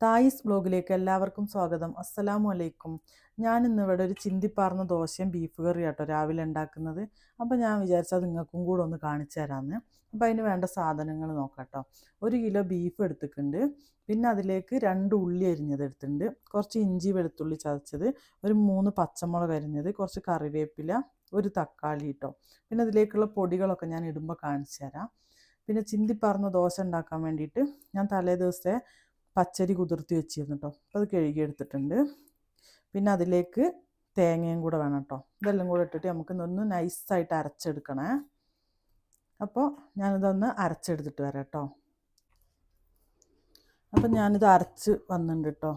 തായിസ് ബ്ലോഗിലേക്ക് എല്ലാവർക്കും സ്വാഗതം. അസ്സലാമു അലൈക്കും. ഞാൻ ഇന്ന് ഇവിടെ ഒരു ചിന്തിപ്പാർന്ന ദോശയും ബീഫ് കറി കേട്ടോ രാവിലെ ഉണ്ടാക്കുന്നത്. അപ്പോൾ ഞാൻ വിചാരിച്ചത് നിങ്ങൾക്കും കൂടെ ഒന്ന് കാണിച്ചു തരാമെന്ന് അപ്പോൾ അതിന് വേണ്ട സാധനങ്ങൾ നോക്കാട്ടോ. കേട്ടോ ഒരു കിലോ ബീഫ് എടുത്തിട്ടുണ്ട്. പിന്നെ അതിലേക്ക് രണ്ട് ഉള്ളി അരിഞ്ഞത് എടുത്തിട്ടുണ്ട്. കുറച്ച് ഇഞ്ചി വെളുത്തുള്ളി ചതച്ചത്. ഒരു മൂന്ന് പച്ചമുളക് അരിഞ്ഞത്. കുറച്ച് കറിവേപ്പില ഒരു തക്കാളി കേട്ടോ പിന്നെ അതിലേക്കുള്ള പൊടികളൊക്കെ ഞാൻ ഇടുമ്പോൾ കാണിച്ചു തരാം. പിന്നെ ചിന്തിപ്പാർന്ന ദോശ ഉണ്ടാക്കാൻ വേണ്ടിയിട്ട് ഞാൻ തലേ ദിവസത്തെ പച്ചരി കുതിർത്തി വെച്ചിരുന്നു കേട്ടോ അപ്പോൾ അത് കഴുകിയെടുത്തിട്ടുണ്ട് പിന്നെ അതിലേക്ക് തേങ്ങയും കൂടെ വേണം കേട്ടോ ഇതെല്ലാം കൂടെ ഇട്ടിട്ട് നമുക്ക് ഒന്ന് നൈസായിട്ട് അരച്ചെടുക്കണേ. അപ്പോൾ ഞാനിതൊന്ന് അരച്ചെടുത്തിട്ട് വരാം കേട്ടോ അപ്പം ഞാനിത് അരച്ച് വന്നിട്ടുണ്ട് കേട്ടോ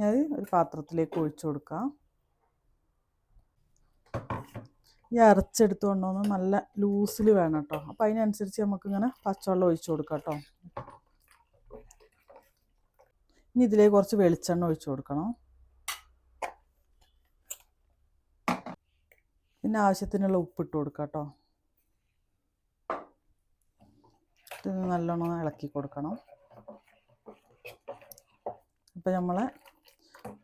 ഞാൻ ഒരു പാത്രത്തിലേക്ക് ഒഴിച്ചു കൊടുക്കാം. ഈ അരച്ചെടുത്തുകൊണ്ടൊന്ന് നല്ല ലൂസിൽ വേണം കേട്ടോ അപ്പം അതിനനുസരിച്ച് നമുക്കിങ്ങനെ പച്ചവെള്ളം ഒഴിച്ചു കൊടുക്കാം കേട്ടോ ഇനി ഇതിലേക്ക് കുറച്ച് വെളിച്ചെണ്ണ ഒഴിച്ചു കൊടുക്കണം. പിന്നെ ആവശ്യത്തിനുള്ള ഉപ്പിട്ട് കൊടുക്കാം കേട്ടോ. ഇത് നല്ലോണം ഇളക്കി കൊടുക്കണം. അപ്പോൾ നമ്മളെ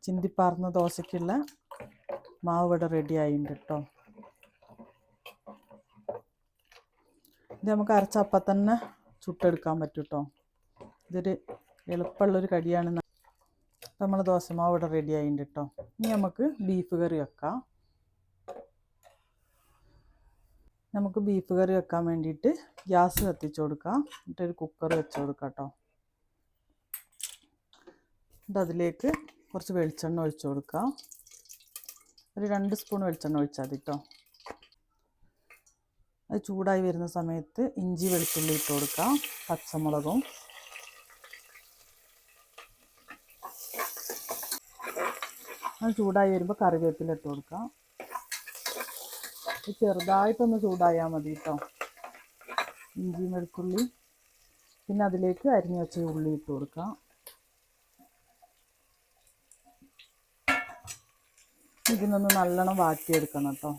ചിന്തിപ്പാർന്ന ദോശയ്ക്കുള്ള മാവ് ഇവിടെ റെഡി ആയിട്ടുണ്ട് കേട്ടോ. ഇത് നമുക്ക് അരച്ചപ്പം തന്നെ ചുട്ടെടുക്കാൻ പറ്റും കേട്ടോ. ഇതൊരു എളുപ്പമുള്ളൊരു കടിയാണ്. നമ്മൾ ദോശമാവ് ഇവിടെ റെഡി ആയിട്ടുണ്ട് കേട്ടോ ഇനി നമുക്ക് ബീഫ് കറി വെക്കാം. നമുക്ക് ബീഫ് കറി വെക്കാൻ വേണ്ടിയിട്ട് ഗ്യാസ് കത്തിച്ചു കൊടുക്കാം. എന്നിട്ടൊരു കുക്കർ വെച്ച് കൊടുക്കാം കേട്ടോ അതിലേക്ക് കുറച്ച് വെളിച്ചെണ്ണ ഒഴിച്ച് കൊടുക്കാം. ഒരു രണ്ട് സ്പൂൺ വെളിച്ചെണ്ണ ഒഴിച്ചാൽ മതി കേട്ടോ അത് ചൂടായി വരുന്ന സമയത്ത് ഇഞ്ചി വെളുത്തുള്ളി ഇട്ട് കൊടുക്കാം. പച്ചമുളകും അത് ചൂടായി വരുമ്പോൾ കറിവേപ്പില ഇട്ട് കൊടുക്കാം. ചെറുതായിട്ടൊന്ന് ചൂടായാൽ മതി കേട്ടോ ഇഞ്ചി വെളുത്തുള്ളി പിന്നെ അതിലേക്ക് അരിഞ്ഞു വെച്ച ഉള്ളി ഇട്ട് കൊടുക്കാം. ഇതിനൊന്ന് നല്ലോണം വാട്ടിയെടുക്കണം കേട്ടോ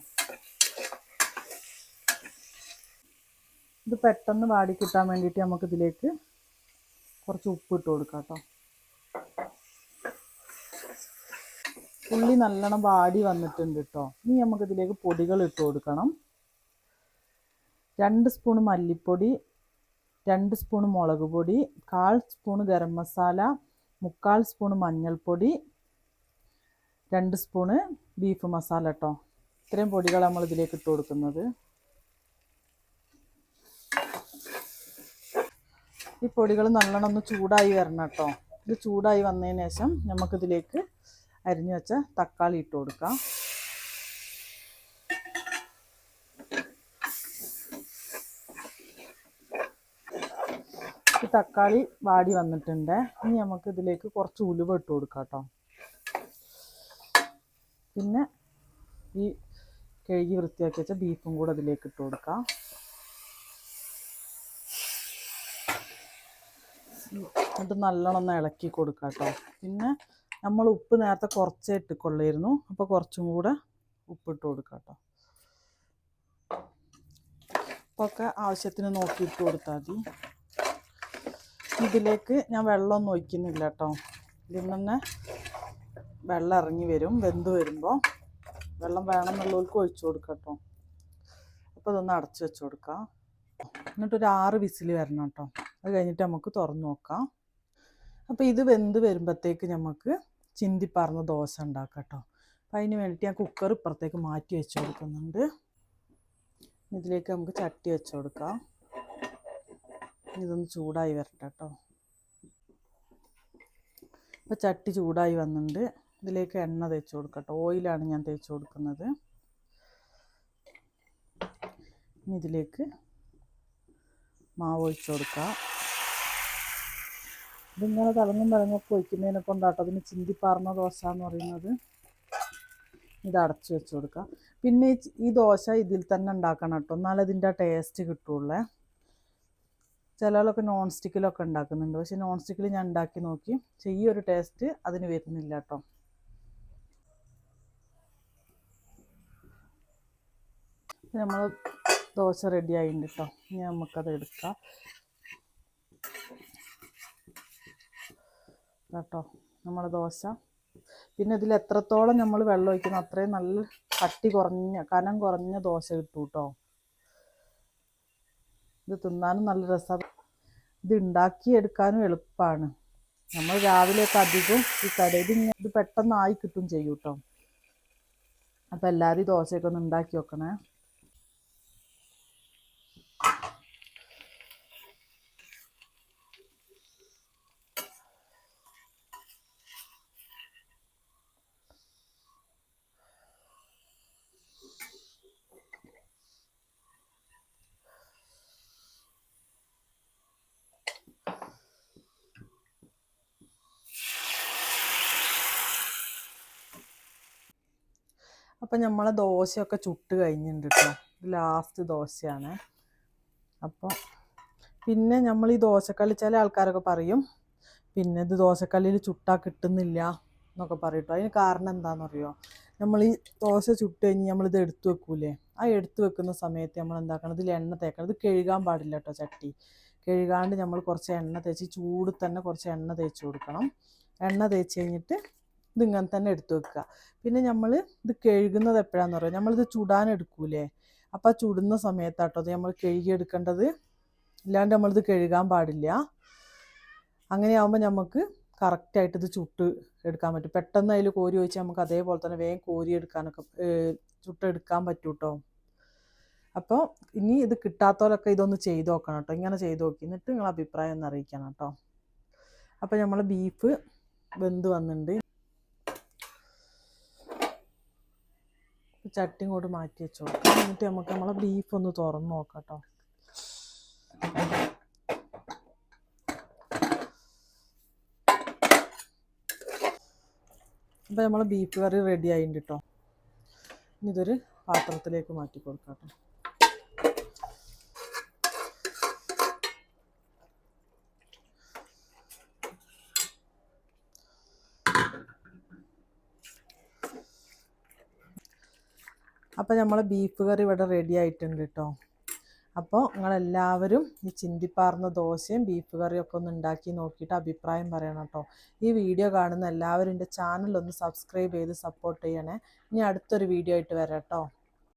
ഇത് പെട്ടെന്ന് വാടി കിട്ടാൻ വേണ്ടിയിട്ട് നമുക്ക് ഇതിലേക്ക് കുറച്ച് ഉപ്പ് ഇട്ട് കൊടുക്കാം കേട്ടോ ഉള്ളി നല്ലോണം വാടി വന്നിട്ടുണ്ട് കേട്ടോ ഇനി നമുക്ക് ഇതിലേക്ക് പൊടികൾ ഇട്ട് കൊടുക്കണം. രണ്ട് സ്പൂൺ മല്ലിപ്പൊടി രണ്ട് സ്പൂൺ മുളക് പൊടി കാൽ സ്പൂൺ ഗരം മസാല മുക്കാൽ സ്പൂൺ മഞ്ഞൾപ്പൊടി രണ്ട് സ്പൂണ് ബീഫ് മസാല കേട്ടോ ഇത്രയും പൊടികൾ നമ്മൾ ഇതിലേക്ക് ഇട്ട് കൊടുക്കുന്നത്. ഈ പൊടികൾ നല്ലോണം ഒന്ന് ചൂടായി വരണം കേട്ടോ ഇത് ചൂടായി വന്നതിന് ശേഷം നമുക്കിതിലേക്ക് അരിഞ്ഞു വെച്ച തക്കാളി ഇട്ട് കൊടുക്കാം. ഈ തക്കാളി വാടി വന്നിട്ടുണ്ട്. ഇനി നമുക്ക് ഇതിലേക്ക് കുറച്ച് ഉലുവ ഇട്ട് കൊടുക്കാം കേട്ടോ. പിന്നെ ഈ കഴുകി വൃത്തിയാക്കി വെച്ച ബീഫും കൂടെ അതിലേക്ക് ഇട്ട് കൊടുക്കാം. എന്നിട്ട് നല്ലോണം ഒന്ന് ഇളക്കി കൊടുക്കാം കേട്ടോ. പിന്നെ നമ്മൾ ഉപ്പ് നേരത്തെ കുറച്ചേ ഇട്ടിക്കൊള്ളായിരുന്നു. അപ്പോൾ കുറച്ചും കൂടെ ഉപ്പിട്ട് കൊടുക്കാം കേട്ടോ ഉപ്പൊക്കെ ആവശ്യത്തിന് നോക്കി ഇട്ട് കൊടുത്താൽ മതി. ഇതിലേക്ക് ഞാൻ വെള്ളമൊന്നും ഒഴിക്കുന്നില്ല കേട്ടോ ഇതിൽ തന്നെ വെള്ളം ഇറങ്ങി വരും വെന്ത് വരുമ്പോൾ വെള്ളം വേണമെന്നുള്ളവർക്ക് ഒഴിച്ചു കൊടുക്കാം കേട്ടോ അപ്പോൾ ഇതൊന്ന് അടച്ചു വെച്ച് കൊടുക്കാം. എന്നിട്ടൊരു ആറ് വിസിൽ വരണം കേട്ടോ അത് കഴിഞ്ഞിട്ട് നമുക്ക് തുറന്നു നോക്കാം. അപ്പോൾ ഇത് വെന്ത് വരുമ്പോഴത്തേക്ക് നമുക്ക് ചിന്തിപ്പറന്ന് ദോശ ഉണ്ടാക്കാം കേട്ടോ. അപ്പോൾ അതിന് വേണ്ടിയിട്ട് ഞാൻ കുക്കർ ഇപ്പുറത്തേക്ക് മാറ്റി വെച്ച് കൊടുക്കുന്നുണ്ട്. ഇതിലേക്ക് നമുക്ക് ചട്ടി വെച്ച് കൊടുക്കാം. ഇതൊന്ന് ചൂടായി വരട്ടെ കേട്ടോ. അപ്പോൾ ചട്ടി ചൂടായി വന്നിട്ടുണ്ട്. ഇതിലേക്ക് എണ്ണ തേച്ച് കൊടുക്കട്ടോ ഓയിലാണ് ഞാൻ തേച്ച് കൊടുക്കുന്നത്. ഇതിലേക്ക് മാവ് ഒഴിച്ച് കൊടുക്കുക ഇതിങ്ങനെ തിളങ്ങും തിളങ്ങും പൊയ്ക്കുന്നതിനെ കൊണ്ടാട്ടോ അതിന് ചിന്തിപ്പാർന്ന ദോശ എന്ന് പറയുന്നത്. ഇത് അടച്ചു വെച്ച് കൊടുക്കുക പിന്നെ ഈ ദോശ ഇതിൽ തന്നെ ഉണ്ടാക്കണം കേട്ടോ. എന്നാലും ഇതിന്റെ ടേസ്റ്റ് കിട്ടുള്ളേ. ചിലരൊക്കെ നോൺ സ്റ്റിക്കിലൊക്കെ ഉണ്ടാക്കുന്നുണ്ട്. പക്ഷെ നോൺ സ്റ്റിക്കിൽ ഞാൻ ഉണ്ടാക്കി നോക്കി. ചെയ്യൊരു ഈ ഒരു ടേസ്റ്റ് അതിന് വരുന്നില്ല കേട്ടോ. നമ്മൾ ദോശ റെഡി ആയിട്ടുണ്ട് കേട്ടോ. ഇനി നമുക്കത് എടുക്കാം. കേട്ടോ നമ്മൾ ദോശ. പിന്നെ ഇതിൽ എത്രത്തോളം നമ്മൾ വെള്ളം ഒഴിക്കുന്നു അത്രയും നല്ല കട്ടി കുറഞ്ഞ കനം കുറഞ്ഞ ദോശ കിട്ടും കേട്ടോ ഇത് തിന്നാനും നല്ല രസമാണ് ഇത് ഉണ്ടാക്കിയെടുക്കാനും എളുപ്പമാണ് നമ്മൾ രാവിലെയൊക്കെ അധികം ഈ കടയിൽ ഇത് പെട്ടെന്ന് ആയി കിട്ടും ചെയ്യൂട്ടോ കേട്ടോ അപ്പോൾ എല്ലാവരും ദോശയൊക്കെ ഒന്ന് ഉണ്ടാക്കി വെക്കണേ. അപ്പം നമ്മളെ ദോശയൊക്കെ ചുട്ട് കഴിഞ്ഞിട്ടുണ്ട് കേട്ടോ ലാസ്റ്റ് ദോശയാണ്. അപ്പോൾ പിന്നെ നമ്മൾ ഈ ദോശക്കല്ല് ചില ആൾക്കാരൊക്കെ പറയും പിന്നെ ഇത് ദോശക്കല്ലിൽ ചുട്ടാ കിട്ടുന്നില്ല എന്നൊക്കെ പറയും കേട്ടോ അതിന് കാരണം എന്താണെന്നറിയോ നമ്മൾ ഈ ദോശ ചുട്ട് കഴിഞ്ഞ് നമ്മളിത് എടുത്തു വെക്കൂലേ? ആ എടുത്തു വെക്കുന്ന സമയത്ത് നമ്മൾ എന്താക്കണം? ഇതിൽ എണ്ണ തേക്കണം. ഇത് കഴുകാൻ പാടില്ല കേട്ടോ ചട്ടി. കഴുകാണ്ട് നമ്മൾ കുറച്ച് എണ്ണ തേച്ച് ചൂട് തന്നെ കുറച്ച് എണ്ണ തേച്ച് കൊടുക്കണം. എണ്ണ തേച്ച് കഴിഞ്ഞിട്ട് ഇതിങ്ങനെ തന്നെ എടുത്തു വെക്കുക. പിന്നെ നമ്മൾ ഇത് കഴുകുന്നത് എപ്പോഴാന്ന് പറയുക നമ്മളിത് ചുടാൻ എടുക്കൂലേ? അപ്പം ആ ചുടുന്ന സമയത്താട്ടോ അത് നമ്മൾ കഴുകിയെടുക്കേണ്ടത് ഇല്ലാണ്ട് നമ്മളിത് കഴുകാൻ പാടില്ല. അങ്ങനെയാകുമ്പോൾ നമുക്ക് കറക്റ്റായിട്ട് ഇത് ചുട്ട് എടുക്കാൻ പറ്റും. പെട്ടെന്ന് അതിൽ കോരി വെച്ചാൽ നമുക്ക് അതേപോലെ തന്നെ വേഗം കോരി എടുക്കാനൊക്കെ ചുട്ടെടുക്കാൻ പറ്റും കേട്ടോ അപ്പോൾ ഇനി ഇത് കിട്ടാത്തവരൊക്കെ ഇതൊന്ന് ചെയ്ത് നോക്കണം കേട്ടോ. ഇങ്ങനെ ചെയ്ത് നോക്കി. എന്നിട്ട് നിങ്ങളെ അഭിപ്രായം ഒന്ന് അറിയിക്കണം കേട്ടോ. അപ്പോൾ നമ്മൾ ബീഫ് വെന്ത് വന്നിട്ടുണ്ട് ചട്ടി ഇങ്ങോട്ട് മാറ്റി വെച്ച് എന്നിട്ട് നമുക്ക് നമ്മളെ ബീഫ് ഒന്ന് തുറന്ന് നോക്കാം കേട്ടോ അപ്പോൾ നമ്മളെ ബീഫ് കറി റെഡി ആയിട്ടുണ്ട് കേട്ടോ ഇനി ഇതൊരു പാത്രത്തിലേക്ക് മാറ്റി കൊടുക്കാം കേട്ടോ അപ്പോൾ നമ്മൾ ബീഫ് കറി ഇവിടെ റെഡി ആയിട്ടുണ്ട് കേട്ടോ അപ്പോൾ നിങ്ങളെല്ലാവരും ഈ ചിന്തിപ്പാർന്ന ദോശയും ബീഫ് കറിയും ഒക്കെ ഒന്ന് ഉണ്ടാക്കി നോക്കിയിട്ട് അഭിപ്രായം പറയണം കേട്ടോ ഈ വീഡിയോ കാണുന്ന എല്ലാവരും എന്റെ ചാനൽ ഒന്ന് സബ്സ്ക്രൈബ് ചെയ്ത് സപ്പോർട്ട് ചെയ്യണേ. ഇനി അടുത്തൊരു വീഡിയോ ആയിട്ട് വരാം കേട്ടോ